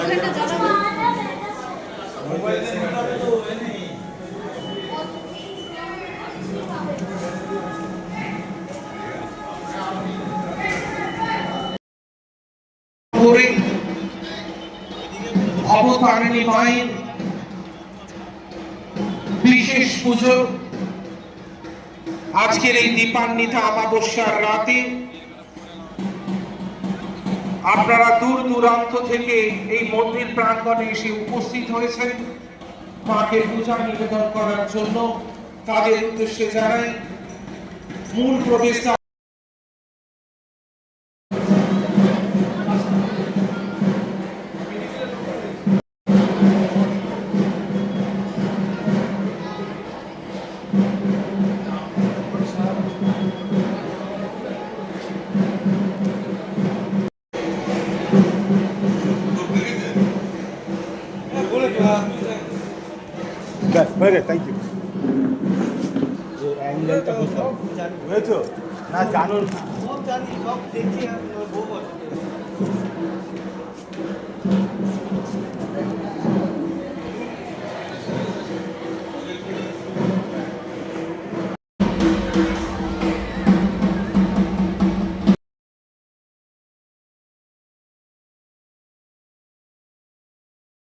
এইখানটা জ্বালানো করে অবতারিণী মায়ের বিশেষ পুজো। আজকের এই দীপান্বিত অমাবস্যার রাতে আপনারা দূর দূরান্ত থেকে এই মন্দির প্রাঙ্গণে এসে উপস্থিত হয়েছেন। মাকে পূজা নিবেদন করার জন্য তাদের উদ্দেশ্যে জানাই, মূল প্রবেশদ্বার ব্যাস হয়ে গেছে থ্যাংক ইউ অ্যাঙ্গেলটা বুঝতে হয়েছো না জানো না সব জানি সব দেখছি